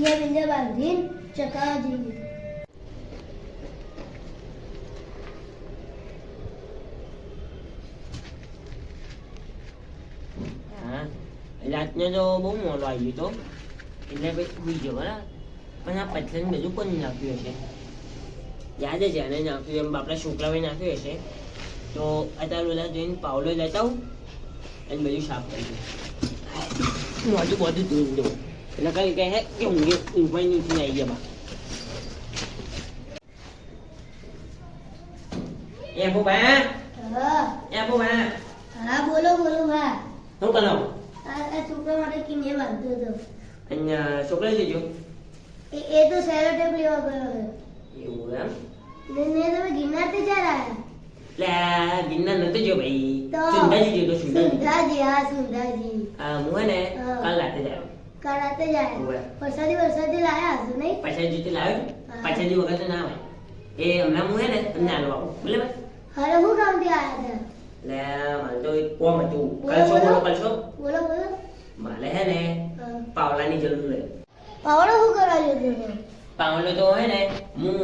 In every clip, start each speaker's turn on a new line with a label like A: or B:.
A: પિંજા પિંજા બાંધીને ચકાવા જઈએ
B: રાતને તો બહુ મોડો આવી ગયો તો એટલે પછી સુઈ ગયો બરાબર પણ આ પથલન બધું કોને નાખ્યું હશે યાદ છે એને નાખ્યું એમ આપણા છોકરાઓએ નાખ્યું હશે તો અત્યારે બધા જોઈને પાવડો લેતા આવું અને બધું સાફ કરી દઉં મોઢું બધું ધોઈ દઉં એટલે કઈ કહે કે ઊંઘે ઊંઘવાઈ નથી આવી ગયા એ બુબા
A: હા
B: એ બુબા
A: હા બોલો બોલો ભા
B: શું કરો
A: આ આ છોકરા માટે કિમે બાંધતો હતો
B: અને છોકરા જજો
A: એ એ તો સેલો ટેપ લેવા ગયો
B: એવું એમ
A: ને ને તમે ગિરનારથી ચાર આયા
B: એટલે ગિરનાર નતો જો ભાઈ
A: તો
B: સુંદાજી સુંદાજી
A: હા સુંધાજી
B: આ હું હે ને. કાલ રાતે જ આવ્યો
A: કરાતે જાય.
B: ઉવે.
A: વરસાદી વરસાદી લાયા હશે નહીં?
B: પરસાદી જીતે લાવ્યો પરસાદી વગર ના આવે એ હમણાં હું હે ને તમને આલો આવું. બોલે ભાઈ.
A: હું કામથી આવ્યા હતા
B: લે મારે તો એક કોમ હતું. કલશો
A: બોલો.
B: કલશો.
A: બોલો બોલો.
B: મારે હે ને પાવલાની જરૂર હે
A: પાવડો શું કરવા જતો
B: પાવલો તો હે ને હું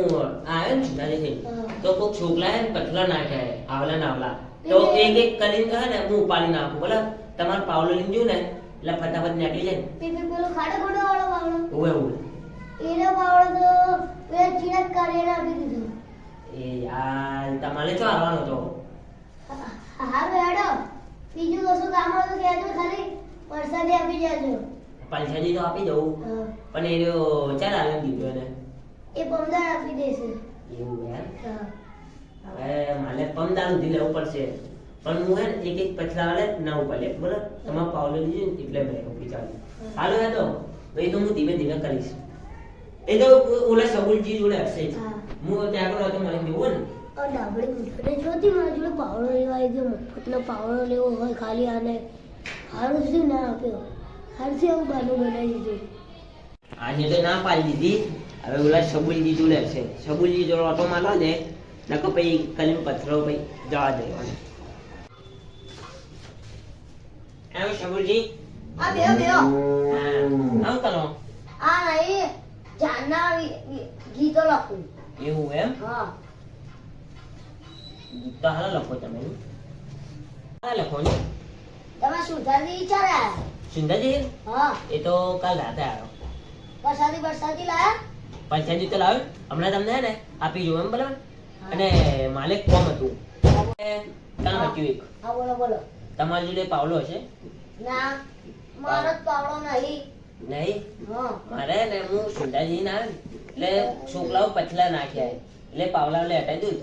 B: આવ્યો ને જુનાગઢથી
A: હા.
B: તો કોક છોકરા હે ને પથલા નાખ્યા હે આવલા નાવલા તો એક એક કરીને હે ને હું ઉપાડી નાખું. બોલો તમારે પાવલો લઈને ને એટલે ફટાફટ નીકળી જાય
A: પીપી પેલો ખાડો ગોડો વાળો પાવડો.
B: ઉવે ઉવે
A: એનો પાવડો તો પેલા ચીરક કાઢીને આપી દીધો.
B: એ યાર તમારે શું આવવાનો તો.
A: હા બેડો. બીજું કશું કામ હોય તો કહેજો ખાલી. પરસાદી આપી જાજો
B: પરસાદી તો આપી દઉં. પણ એ ચાલ આનંદ દીધો એને.
A: એ પમદાર આપી દેશે.
B: એવું એમ? હવે મારે પમદાર સુધી લેવું પડશે. પણ હું હે એક એક પછલા વાળે ના ઉપાડે બોલો તમારે પાવલો ને એટલે મેં ઊભી ચાલી. હાલો હે તો એ તો હું ધીમે ધીમે કરીશ. એ તો ઓલા સબુલજી જોડે હશે જ.
A: હું.
B: ત્યાં આગળ હતો મને દેવું ને.
A: ડાબડી મૂઠને જોતી મારા જોડે પાવડો લેવા આવી ગયો. મફતનો પાવડો લેવો હોય ખાલી આને. હારું સુધી ના આપ્યો હારથી આવું બાનું બનાવી દીધું.
B: આજે તો ના પાડી દીધી. હવે ઓલા સબુલજી જોડે હશે. સબુલજી જોડે ઓટો મારવા દે નકો પછી કલીમ પથરો પછી જવા દેવાનો. એમ સબુલજી
A: આ બેહો
B: હા આમ કરો
A: આ નહીં જાનના ગીતો લખું.
B: એવું એમ?
A: હા.
B: તો હાલો લખો તમે હા લખો ને
A: તમે સુધારી વિચાર્યા
B: સુંદરજી?
A: હા.
B: એ તો કાલ રાતે આવ્યો.
A: વરસાદી વરસાદી લાયા?
B: પંચાયતી તો લાવ્યો. હમણાં તમને ને આપી જોઉં એમ બરાબર? અને માલિક કોમ હતું. કામ હતું એક.
A: હા બોલો બોલો.
B: તમારી જોડે પાવલો છે
A: ના મારો પાવલો નહીં.
B: નહીં? મારે ને હું સુંદાજી ના એટલે છોકરાઓ પછલા નાખ્યા એટલે પાવલા લે હટાઈ દઉં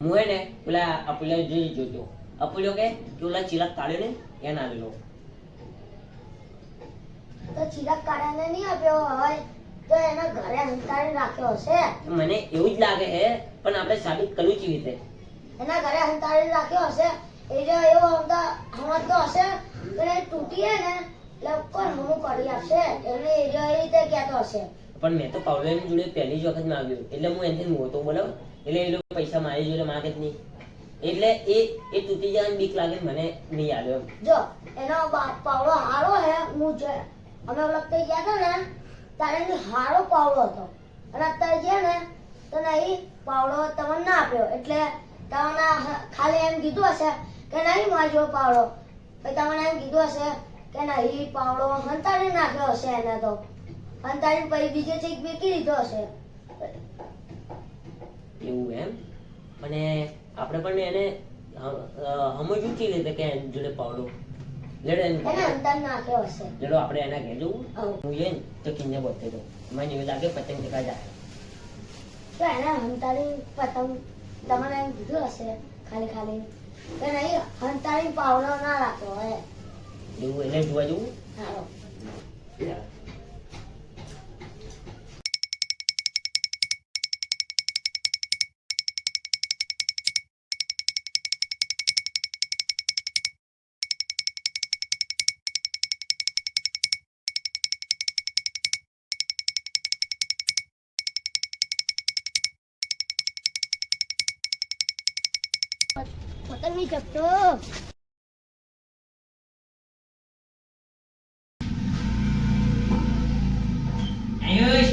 B: હું હે ને પેલા અપુલિયા જોઈ જોતો. અપુલ્યો કે કે ઓલા ચિરાગ કાઢ્યો ને એને આલેલો
A: તો ચિરાગ કાઢાને નહીં આપ્યો હોય? તો એના ઘરે હંતાડી રાખ્યો હશે.
B: મને એવું જ લાગે છે પણ આપણે સાબિત કરવું કેવી રીતે?
A: એના ઘરે હંતાડી રાખ્યો હશે. એ જો એવો હમતા તો હશે એટલે તૂટીએ ને એટલે કોણ હમું કરી આપશે એટલે એ જો એ રીતે કહેતો હશે.
B: પણ મેં તો પાવલાની જોડે પહેલી જ વખત માંગ્યું. એટલે હું એનાથી મોટો બોલાવ એટલે એ લોકો પૈસા મારી જોડે માગે જ નહીં. એટલે એ એ તૂટી જવાની બીક લાગે મને નહીં આવ્યો
A: જો એનો પાવડો હારો હે હું છે અમે વખતે ગયા હતા ને ત્યારે એનો હારો પાવડો હતો. અને અત્યારે છે ને તો નહીં પાવડો તમને ના આપ્યો. એટલે તમને ખાલી એમ કીધું હશે કે નહીં મારી પાવડો. પછી તમને એમ કીધું હશે કે નહીં, પાવડો હંતાડી નાખ્યો હશે એને તો. હંતાડી પછી બીજે ચીક વેચી દીધો હશે.
B: એવું એમ? અને આપણે પણ એને સમજવું કેવી રીતે કે જોડે પાવડો લેડો એને
A: હંતાડી નાખ્યો હશે.
B: લેડો આપણે એના ઘેર જવું. હું જઈને તો કિન્ને બોલતે તો મને એવું લાગે પતંગ ચકા જાય.
A: તો એને હંતાળી પતંગ તમને એમ કીધું હશે ખાલી ખાલી. કે નહીં હંતાળી પાવડો ના રાખ્યો હે.
B: એવું એને જોવા જવું?
A: હાલો પતંગની ચપટો.
B: આયુષ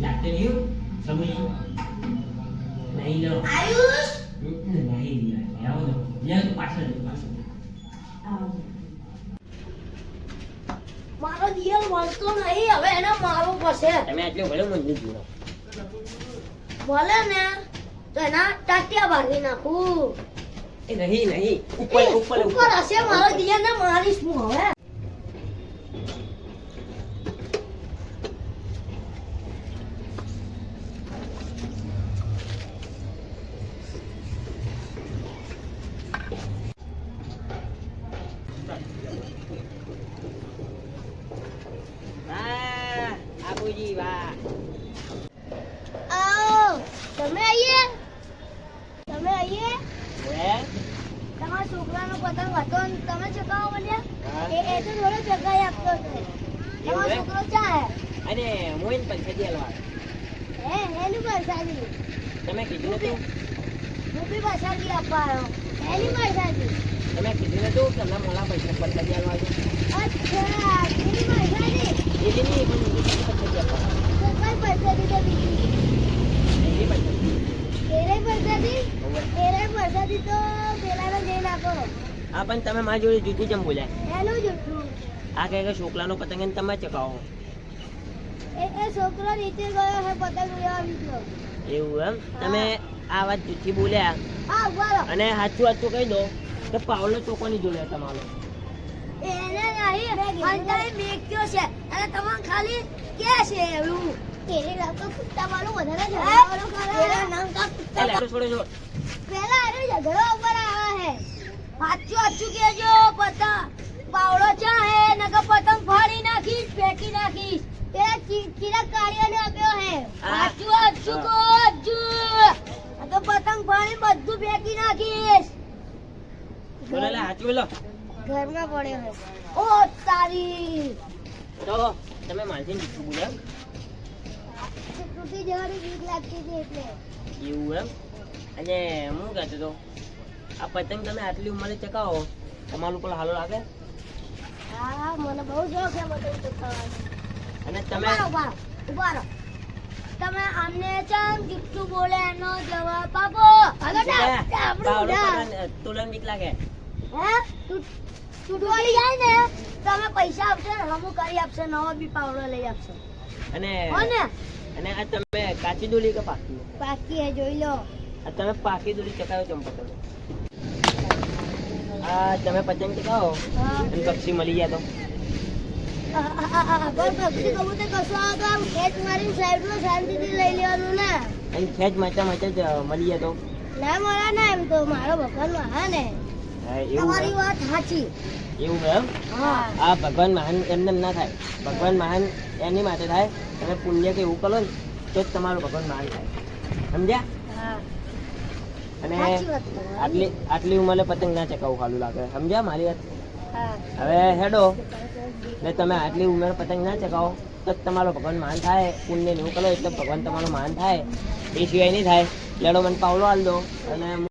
B: લાગતો નહીં સમજ નહીં લો
A: આયુષ મારો દિયલ મળતો નહીં હવે એને મારવો પડશે
B: તમે આટલું ભલે મજબૂત
A: ભલે ને તો એના ટાટિયા ભાગી નાખું.
B: એ નહીં નહીં. ઉપર ઉપર
A: ઉપર હશે મારો દિયલ ને મારીશ હું હવે.
B: વાહ આબુજી વાહ
A: આવો તમે આઈએ તમે આઈએ
B: હે
A: તમારા છોકરાનો પતંગ હતો ને તમે ચકાવો બોલ્યા એ એ તો થોડો ચકાઈ આપતો છે તમારો છોકરો ચા
B: અને મોઈન પૈસા દેલવા
A: હે હે એની પરસાદી.
B: તમે કીધું હતું?
A: હું બી પરસાદી આપવા આવ્યો એની પરસાદી.
B: તમે કીધું હતું કે તમને મોલા પૈસા પૈસા દેલવા છે
A: અચ્છા હેલી પરસાદી?
B: એટલે નહીં પણ દેલવા
A: તો કઈ પરસાદી તો બીજી
B: એની પૈસા
A: તેરે પરસાદી
B: હોવે.
A: તેરે પરસાદી તો પેલાને જઈને આપો
B: હા પણ તમે મારી જોડે જૂઠું જેમ બોલ્યા?
A: એનું જુઠ્ઠું.
B: આ કહે કે છોકરાનો પતંગ એને તમે ચકાવો
A: એ એ છોકરો નીચે ગયો હે પતંગ લેવા
B: એવું એમ? તમે આ વાત જૂઠી બોલ્યા?
A: હા બોલો.
B: અને સાચું સાચું કહી દો કે પાવલો ચોકોની જોડે તમારો.
A: એને નહીં અંતરે મેક્યો છે. અને તમારે ખાલી કે છે એવું? તેરે લાગતો કુત્તા વાળું વધારે ઝઘડાવાળું કરે. તેરા નામ કા કુત્તા પેલા અરે ઝઘડો ઉપર સાચું કેજો પતંગ પાવડો ચા હે નકર પતંગ ફાડી નાખીશ ફેંકી નાખીશ. તે ચીરા કાઢીને આપ્યો હે. સાચું સાચું કો આ તો પતંગ ફાડી બધું ફેંકી નાખીશ.
B: બોલે લે સાચું બોલો.
A: ઘરમાં પડ્યો હે ઓ તારી.
B: તો તમે માલથી જૂઠું બોલ્યા
A: તૂટી જવાની બીક લાગતી હતી એટલે.
B: એવું એમ? અને હું કહેતો હતો આ પતંગ તમે આટલી ઉંમરે ચકાવો તમારું પણ હાલો લાગે.
A: હા મને બહુ શોખ છે બધું ચકાવવાનો
B: અને
A: તમે? ચમ જુઠ્ઠું બોલે એનો જવાબ આપો.
B: તોલન બીક લાગે?
A: હે? જાય ને? પૈસા આપશે ને હમું કરી આપશે નવો બી પાવડો લઈ આપશે.
B: અને અને આ તમે કાચી દોડી કે પાકી?
A: પાકી જોઈ લો.
B: આ તમે પાકી દોરી ચકાવો ચમ પતંગ? આ તમે પતંગ ચકાવો
A: હા.
B: અને પક્ષી મળી ગયા તો.
A: પક્ષી કબૂતર કશું આવે તો ખેંચ મારીને સાઈડમાં શાંતિથી લઈ લેવાનું ને.
B: અને ખેંચ મચા મચા જ મળી ગયા તો.
A: ના મળે ને એમ તો મારો ભગવાન હા. ને
B: હા,
A: તમારી? વાત સાચી.
B: એવું એમ? આ ભગવાન મહાન એમને એમ ના થાય. ભગવાન મહાન એની માટે થાય. તમે પુણ્ય કે એવું કરો ને તો જ તમારું ભગવાન મહાન થાય. સમજ્યા? અને. આટલી આટલી ઉંમરે પતંગ ના ચકાવું ખાલું લાગે. સમજ્યા મારી વાત? હવે હેડો. ને તમે આટલી ઉંમરે પતંગ ના ચકાવો તો તમારો ભગવાન માન થાય પુણ્ય ને એવું કરો એટલે ભગવાન તમારું માન થાય. એ સિવાય નહીં થાય. લેડો મને પાવલો હાલ દો. અને